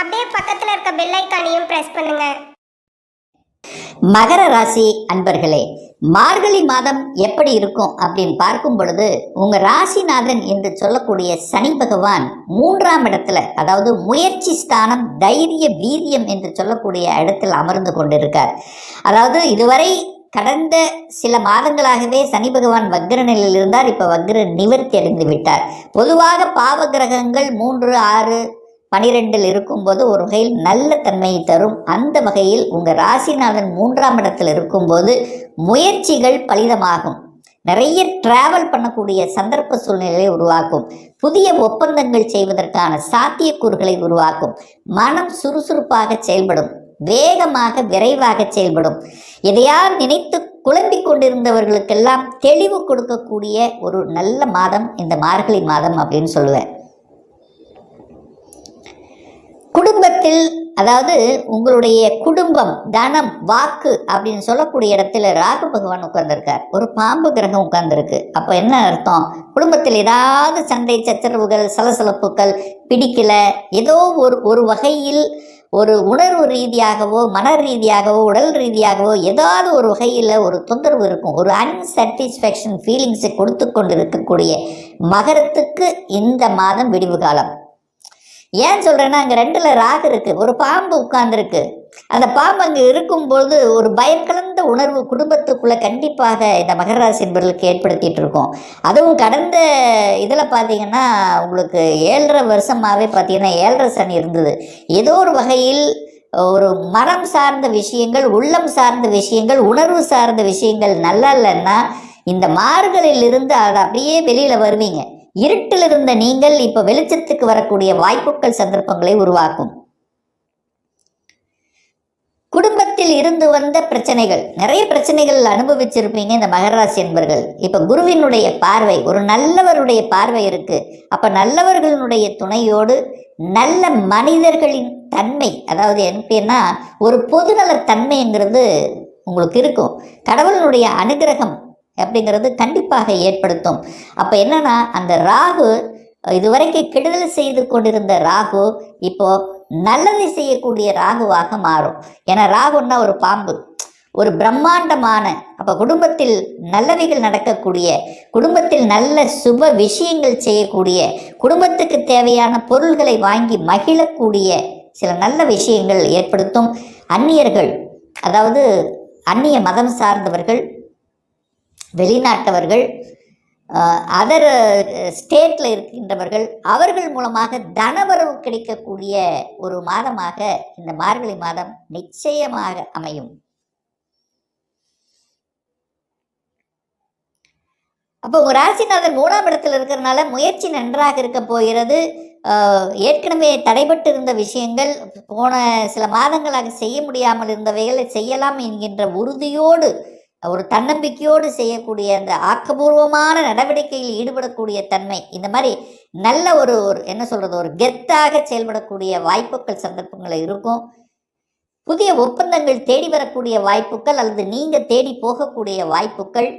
அப்படியே பக்கத்துல இருக்க பெல் ஐக்கானையும் பிரஸ் பண்ணுங்க. மகர ராசி அன்பர்களே மார்கழி மாதம் எப்படி இருக்கும் அப்படின்னு பார்க்கும் பொழுது உங்க ராசிநாதன் என்று சொல்லக்கூடிய சனி பகவான் மூன்றாம் இடத்துல அதாவது முயற்சி ஸ்தானம் தைரிய வீரியம் என்று சொல்லக்கூடிய இடத்தில் அமர்ந்து கொண்டிருக்கார். அதாவது இதுவரை கடந்த சில மாதங்களாகவே சனி பகவான் வக்ர நிலையில் இருந்தார் இப்போ வக்ர நிவர்த்தி அடைந்து விட்டார். பொதுவாக பாவ கிரகங்கள் மூன்று ஆறு பனிரெண்டில் இருக்கும்போது ஒரு வகையில் நல்ல தன்மையை தரும். அந்த வகையில் உங்கள் ராசிநாதன் மூன்றாம் இடத்தில் இருக்கும்போது முயற்சிகள் பலிதமாகும். நிறைய டிராவல் பண்ணக்கூடிய சந்தர்ப்ப சூழ்நிலையை உருவாக்கும். புதிய ஒப்பந்தங்கள் செய்வதற்கான சாத்தியக்கூறுகளை உருவாக்கும். மனம் சுறுசுறுப்பாக செயல்படும். வேகமாக விரைவாக செயல்படும். எதையாவது நினைத்து குழம்பிக் கொண்டிருந்தவர்களுக்கெல்லாம் தெளிவு கொடுக்கக்கூடிய ஒரு நல்ல மாதம் இந்த மார்கழி மாதம் அப்படின்னு சொல்லுவேன். குடும்பத்தில் அதாவது உங்களுடைய குடும்பம் தனம் வாக்கு அப்படின்னு சொல்லக்கூடிய இடத்துல ராகு பகவான் உட்கார்ந்துருக்கார். ஒரு பாம்பு கிரகம் உட்கார்ந்துருக்கு. அப்போ என்ன அர்த்தம்? குடும்பத்தில் ஏதாவது சண்டை சச்சரவுகள் சலசலப்புகள் பிடிக்கல ஏதோ ஒரு ஒரு வகையில் ஒரு உணர்வு ரீதியாகவோ மன ரீதியாகவோ உடல் ரீதியாகவோ ஏதாவது ஒரு வகையில் ஒரு தொந்தரவு இருக்கும். ஒரு அன்சாட்டிஸ்ஃபேக்ஷன் ஃபீலிங்ஸை கொடுத்து கொண்டு இருக்கக்கூடிய மகரத்துக்கு இந்த மாதம் விடிவு காலம். ஏன் சொல்கிறேன்னா அங்கே ரெண்டில் ராகு இருக்குது ஒரு பாம்பு உட்கார்ந்துருக்கு. அந்த பாம்பு அங்கே இருக்கும்பொழுது ஒரு பயம் கலந்த உணர்வு குடும்பத்துக்குள்ளே கண்டிப்பாக இந்த மகர ராசி ஏற்படுத்திகிட்டு இருக்கோம். அதுவும் கடந்த இதில் பார்த்தீங்கன்னா உங்களுக்கு ஏழரை வருஷமாகவே பார்த்தீங்கன்னா ஏழரை சனி இருந்தது. ஏதோ ஒரு வகையில் ஒரு மனம் சார்ந்த விஷயங்கள் உள்ளம் சார்ந்த விஷயங்கள் உணர்வு சார்ந்த விஷயங்கள் நல்லா இல்லைன்னா இந்த மாறுகளிலிருந்து அதை அப்படியே வெளியில் வருவீங்க. இருட்டில் இருந்த நீங்கள் இப்போ வெளிச்சத்துக்கு வரக்கூடிய வாய்ப்புகள் சந்தர்ப்பங்களை உருவாக்கும். குடும்பத்தில் இருந்து வந்த பிரச்சனைகள் நிறைய பிரச்சனைகள் அனுபவிச்சிருப்பீங்க இந்த மகராசி என்பர்கள். இப்போ குருவினுடைய பார்வை ஒரு நல்லவருடைய பார்வை இருக்கு. அப்ப நல்லவர்களுடைய துணையோடு நல்ல மனிதர்களின் தன்மை அதாவது எப்படின்னா ஒரு பொதுநல தன்மைங்கிறது உங்களுக்கு இருக்கும். கடவுளினுடைய அனுகிரகம் அப்படிங்கிறது கண்டிப்பாக ஏற்படுத்தும். அப்போ என்னன்னா அந்த ராகு இதுவரைக்கும் கெடுதல் செய்து கொண்டிருந்த ராகு இப்போ நல்லதை செய்யக்கூடிய ராகுவாக மாறும். ஏன்னா ராகுன்னா ஒரு பாம்பு. ஒரு பிரம்மாண்டமான அப்போ குடும்பத்தில் நல்லவைகள் நடக்கக்கூடிய குடும்பத்தில் நல்ல சுப விஷயங்கள் செய்யக்கூடிய குடும்பத்துக்கு தேவையான பொருள்களை வாங்கி மகிழக்கூடிய சில நல்ல விஷயங்கள் ஏற்படுத்தும். அந்நியர்கள் அதாவது அந்நிய மதம் சார்ந்தவர்கள் வெளிநாட்டவர்கள் அதர் ஸ்டேட்டில் இருக்கின்றவர்கள் அவர்கள் மூலமாக தனவரவு கிடைக்கக்கூடிய ஒரு மாதமாக இந்த மார்கழி மாதம் நிச்சயமாக அமையும். அப்போ உங்கள் ராசிநாதன் மூணாம் இடத்தில் இருக்கிறனால முயற்சி நன்றாக இருக்க போகிறது. ஏற்கனவே தடைபட்டு இருந்த விஷயங்கள் போன சில மாதங்களாக செய்ய முடியாமல் இருந்தவைகளை செய்யலாம் என்கின்ற உறுதியோடு ஒரு தன்னம்பிக்கையோடு செய்யக்கூடிய அந்த ஆக்கபூர்வமான நடவடிக்கையில் ஈடுபடக்கூடிய தன்மை இந்த மாதிரி நல்ல ஒரு ஒரு என்ன சொல்கிறது ஒரு கெத்தாக செயல்படக்கூடிய வாய்ப்புகள் சந்தர்ப்பங்கள் இருக்கும். புதிய ஒப்பந்தங்கள் தேடி வரக்கூடிய வாய்ப்புகள் அல்லது நீங்கள் தேடி போகக்கூடிய வாய்ப்புகள்.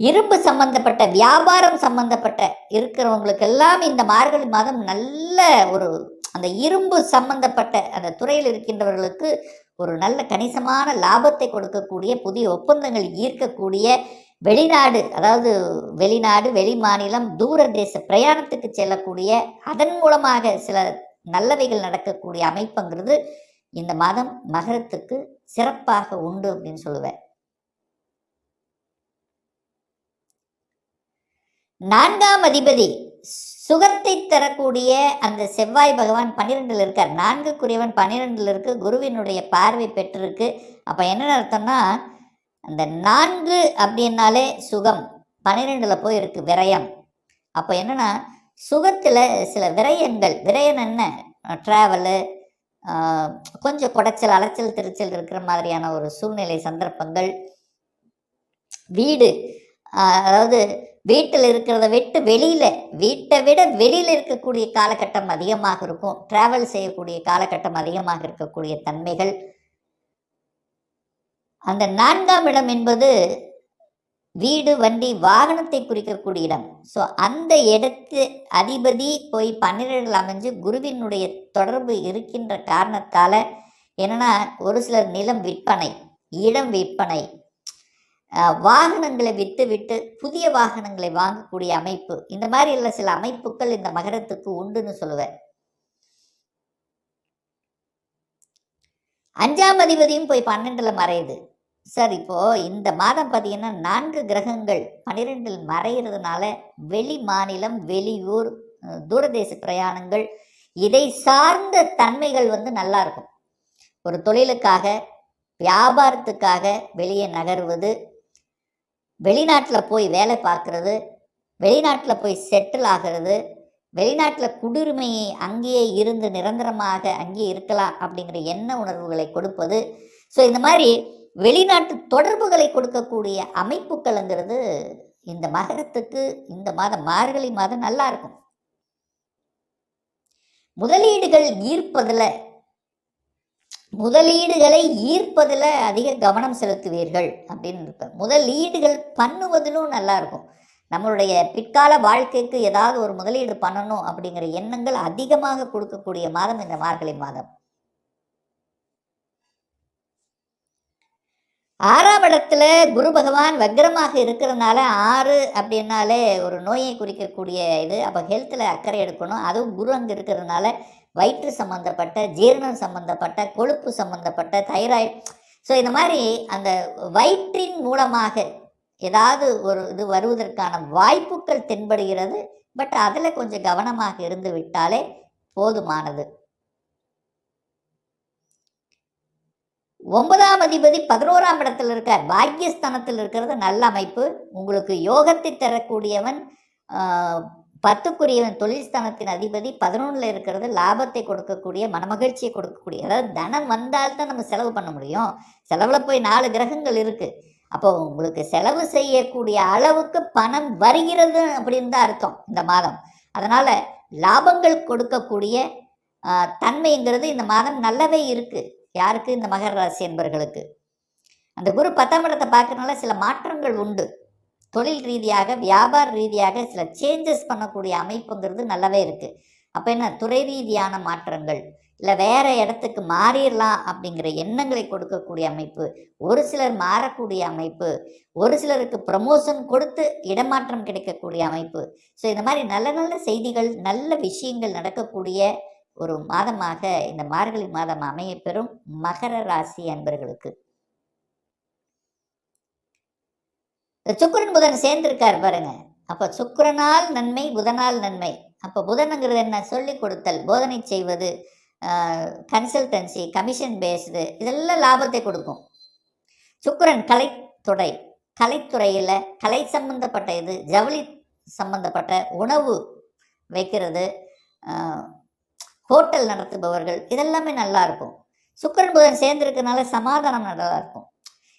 இரும்பு சம்பந்தப்பட்ட வியாபாரம் சம்பந்தப்பட்ட இருக்கிறவங்களுக்கெல்லாம் இந்த மார்கழி மாதம் நல்ல ஒரு அந்த இரும்பு சம்பந்தப்பட்ட அந்த துறையில் இருக்கின்றவர்களுக்கு ஒரு நல்ல கணிசமான லாபத்தை கொடுக்கக்கூடிய புதிய ஒப்பந்தங்கள் ஈர்க்கக்கூடிய வெளிநாடு அதாவது வெளிநாடு வெளி மாநிலம் தூர தேச பிரயாணத்துக்கு செல்லக்கூடிய அதன் மூலமாக சில நல்லவைகள் நடக்கக்கூடிய அமைப்புங்கிறது இந்த மாதம் மகரத்துக்கு சிறப்பாக உண்டு அப்படின்னு சொல்லுவேன். நான்காம் அதிபதி சுகத்தை தரக்கூடிய அந்த செவ்வாய் பகவான் பன்னிரெண்டில் இருக்கார். நான்குக்குரியவன் பன்னிரெண்டில் இருக்கு. குருவினுடைய பார்வை பெற்றிருக்கு. அப்போ என்ன அர்த்தம்னா அந்த நான்கு அப்படின்னாலே சுகம். பன்னிரெண்டில் போய் இருக்கு விரயம். அப்போ என்னன்னா சுகத்தில் சில விரயங்கள். விரயம் என்ன? ட்ராவலு கொஞ்சம் குடைச்சல் அலைச்சல் திருச்சல் இருக்கிற மாதிரியான ஒரு சூழ்நிலை சந்தர்ப்பங்கள். வீடு. அதாவது வீட்டில் இருக்கிறத விட்டு வெளியில் வீட்டை விட வெளியில் இருக்கக்கூடிய காலகட்டம் அதிகமாக இருக்கும். ட்ராவல் செய்யக்கூடிய காலகட்டம் அதிகமாக இருக்கக்கூடிய தன்மைகள். அந்த நான்காம் இடம் என்பது வீடு வண்டி வாகனத்தை குறிக்கக்கூடிய இடம். ஸோ அந்த இடத்து அதிபதி போய் பன்னிரெண்டில் அமைஞ்சு குருவினுடைய தொடர்பு இருக்கின்ற காரணத்தால் என்னன்னா ஒரு சிலர் நிலம் விற்பனை இடம் விற்பனை வாகனங்களை விட்டு விட்டு புதிய வாகனங்களை வாங்கக்கூடிய அமைப்பு. இந்த மாதிரி உள்ள சில அமைப்புகள் இந்த மகரத்துக்கு உண்டுன்னு சொல்லுவேன். அஞ்சாம் அதிபதியும் போய் பன்னெண்டில் மறையுது. சார் இப்போ இந்த மாதம் பார்த்தீங்கன்னா நான்கு கிரகங்கள் பன்னிரெண்டில் மறைகிறதுனால வெளி மாநிலம் வெளியூர் தூரதேச பிரயாணங்கள் இதை சார்ந்த தன்மைகள் வந்து நல்லா இருக்கும். ஒரு தொழிலுக்காக வியாபாரத்துக்காக வெளியே நகர்வது வெளிநாட்டில் போய் வேலை பார்க்குறது வெளிநாட்டில் போய் செட்டில் ஆகிறது வெளிநாட்டில் குடியுரிமையை அங்கேயே இருந்து நிரந்தரமாக அங்கேயே இருக்கலாம் அப்படிங்கிற எண்ண உணர்வுகளை கொடுப்பது. ஸோ இந்த மாதிரி வெளிநாட்டு தொடர்புகளை கொடுக்கக்கூடிய அமைப்புகள்ங்கிறது இந்த மகரத்துக்கு இந்த மாதம் மார்கழி மாதம் நல்லா இருக்கும். முதலீடுகள் ஈர்ப்பதில் முதலீடுகளை ஈர்ப்பதில் அதிக கவனம் செலுத்துவீர்கள் அப்படின்னு இருப்பேன் முதலீடுகள் பண்ணுவதிலும் நல்லா இருக்கும். நம்மளுடைய பிற்கால வாழ்க்கைக்கு ஏதாவது ஒரு முதலீடு பண்ணணும் அப்படிங்கிற எண்ணங்கள் அதிகமாக கொடுக்கக்கூடிய மாதம் இந்த மார்கழி மாதம். ஆறாம் இடத்துல குரு பகவான் வக்ரமாக இருக்கிறதுனால ஆறு அப்படின்னாலே ஒரு நோயை குறிக்கக்கூடிய இது. அப்போ ஹெல்த்தில் அக்கறை எடுக்கணும். அதுவும் குரு அங்கே இருக்கிறதுனால வயிற்று சம்மந்தப்பட்ட ஜீரணம் சம்மந்தப்பட்ட கொழுப்பு சம்மந்தப்பட்ட தைராய்டு. ஸோ இந்த மாதிரி அந்த வயிற்றின் மூலமாக ஏதாவது ஒரு இது வருவதற்கான வாய்ப்புகள் தென்படுகிறது. பட் அதில் கொஞ்சம் கவனமாக இருந்து விட்டாலே போதுமானது. ஒன்பதாம் அதிபதி பதினோராம் இடத்தில் இருக்கார். பாக்கியஸ்தானத்தில் இருக்கிறது. நல்ல அமைப்பு. உங்களுக்கு யோகத்தை தரக்கூடியவன் பத்துக்குரியவன் தொழில்ஸ்தானத்தின் அதிபதி பதினொன்றில் இருக்கிறது லாபத்தை கொடுக்கக்கூடிய மனமகிழ்ச்சியை கொடுக்கக்கூடிய. அதாவது தனம் வந்தால்தான் நம்ம செலவு பண்ண முடியும். செலவில் போய் நாலு கிரகங்கள் இருக்குது அப்போ உங்களுக்கு செலவு செய்யக்கூடிய அளவுக்கு பணம் வருகிறது அப்படின்னு தான் அர்த்தம் இந்த மாதம். அதனால் லாபங்கள் கொடுக்கக்கூடிய தன்மைங்கிறது இந்த மாதம் நல்லாவே இருக்குது யாருக்கு? இந்த மகர ராசி என்பர்களுக்கு அந்த குரு பத்தாம் இடத்தை பார்க்கறனால சில மாற்றங்கள் உண்டு. தொழில் ரீதியாக வியாபார ரீதியாக சில சேஞ்சஸ் பண்ணக்கூடிய அமைப்புங்கிறது நல்லாவே இருக்குது அப்போ என்ன? துறை ரீதியான மாற்றங்கள். இல்லை வேறு இடத்துக்கு மாறிடலாம் அப்படிங்கிற எண்ணங்களை கொடுக்கக்கூடிய அமைப்பு. ஒரு சிலர் மாறக்கூடிய அமைப்பு. ஒரு சிலருக்கு ப்ரமோஷன் கொடுத்து இடமாற்றம் கிடைக்கக்கூடிய அமைப்பு. ஸோ இந்த மாதிரி நல்ல நல்ல செய்திகள் நல்ல விஷயங்கள் நடக்கக்கூடிய ஒரு மாதமாக இந்த மார்கழி மாதம் அமையப்பெறும் மகர ராசி அன்பர்களுக்கு. இந்த சுக்கரன் புதன் சேர்ந்திருக்கார் பாருங்க. அப்போ சுக்கரனால் நன்மை புதனால் நன்மை. அப்போ புதனுங்கிறது என்ன? சொல்லிக் கொடுத்தல் போதனை செய்வது கன்சல்டன்சி கமிஷன் பேஸ்டு இதெல்லாம் லாபத்தை கொடுக்கும். சுக்கரன் கலைத்துறை கலைத்துறையில் கலை சம்பந்தப்பட்ட இது ஜவுளி சம்பந்தப்பட்ட உணவு வைக்கிறது ஹோட்டல் நடத்துபவர்கள் இதெல்லாமே நல்லா இருக்கும். சுக்கரன் புதன் சேர்ந்திருக்கனால சமாதானம் நல்லா இருக்கும்.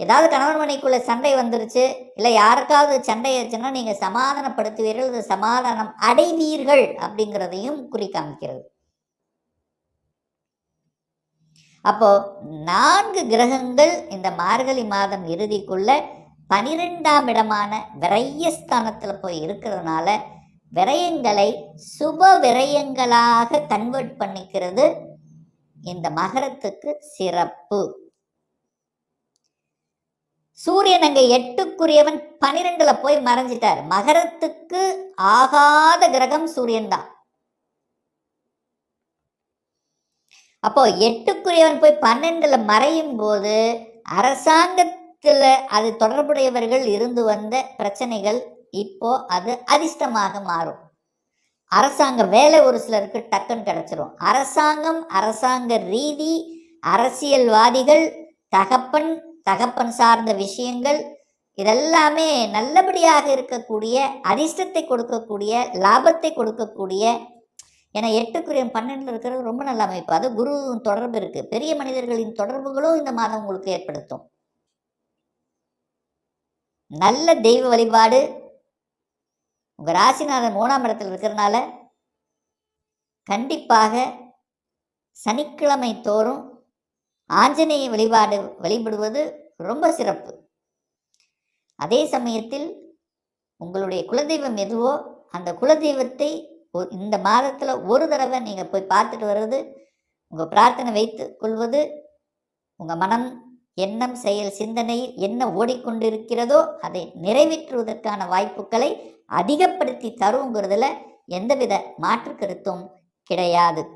ஏதாவது கணவன் மனைக்குள்ள சண்டை வந்துருச்சு இல்லை யாருக்காவது சண்டை ஆச்சுன்னா நீங்கள் சமாதானப்படுத்துவீர்கள் இது சமாதானம் அடைவீர்கள் அப்படிங்கிறதையும் குறிக்காமிக்கிறது அப்போ நான்கு கிரகங்கள் இந்த மார்கழி மாதம் இறுதிக்குள்ள பனிரெண்டாம் இடமான விரயஸ்தானத்தில் போய் இருக்கிறதுனால விரயங்களை சுப விரயங்களாக கன்வெர்ட் பண்ணிக்கிறது இந்த மகரத்துக்கு சிறப்பு. சூரியன் அங்க எட்டுக்குரியவன் பனிரெண்டுல போய் மறைஞ்சிட்டார். மகரத்துக்கு ஆகாத கிரகம் சூரியன் தான். அப்போ எட்டுக்குரியவன் போய் பன்னெண்டுல மறையும் போது அரசாங்கத்தில் அது தொடர்புடையவர்கள் இருந்து வந்த பிரச்சனைகள் இப்போ அது அதிர்ஷ்டமாக மாறும். அரசாங்க வேலை ஒரு சிலருக்கு டக்குன்னு கிடைச்சிரும். அரசாங்கம் அரசாங்க ரீதி அரசியல்வாதிகள் தகப்பன் தகப்பன் சார்ந்த விஷயங்கள் இதெல்லாமே நல்லபடியாக இருக்கக்கூடிய அதிர்ஷ்டத்தை கொடுக்கக்கூடிய லாபத்தை கொடுக்கக்கூடிய ஏன்னா எட்டுக்குரியம் பன்னெண்டில் இருக்கிறது ரொம்ப நல்ல அமைப்பு. அது குருவும் தொடர்பு இருக்குது பெரிய மனிதர்களின் தொடர்புகளும் இந்த மாதம் உங்களுக்கு ஏற்படுத்தும். நல்ல தெய்வ வழிபாடு. உங்கள் ராசிநாதன் மூணாம் இடத்தில் இருக்கிறனால கண்டிப்பாக சனிக்கிழமை தோறும் ஆஞ்சநேய வழிபாடு வழிபடுவது ரொம்ப சிறப்பு. அதே சமயத்தில் உங்களுடைய குலதெய்வம் எதுவோ அந்த குலதெய்வத்தை ஒ- இந்த மாதத்தில் ஒரு தடவை நீங்கள் போய் பார்த்துட்டு வர்றது உங்கள் பிரார்த்தனை வைத்து கொள்வது உங்கள் மனம் எண்ணம் செயல் சிந்தனையில் என்ன ஓடிக்கொண்டிருக்கிறதோ அதை நிறைவேற்றுவதற்கான வாய்ப்புகளை அதிகப்படுத்தி தருங்கிறதுல எந்தவித மாற்று கருத்தும் கிடையாது.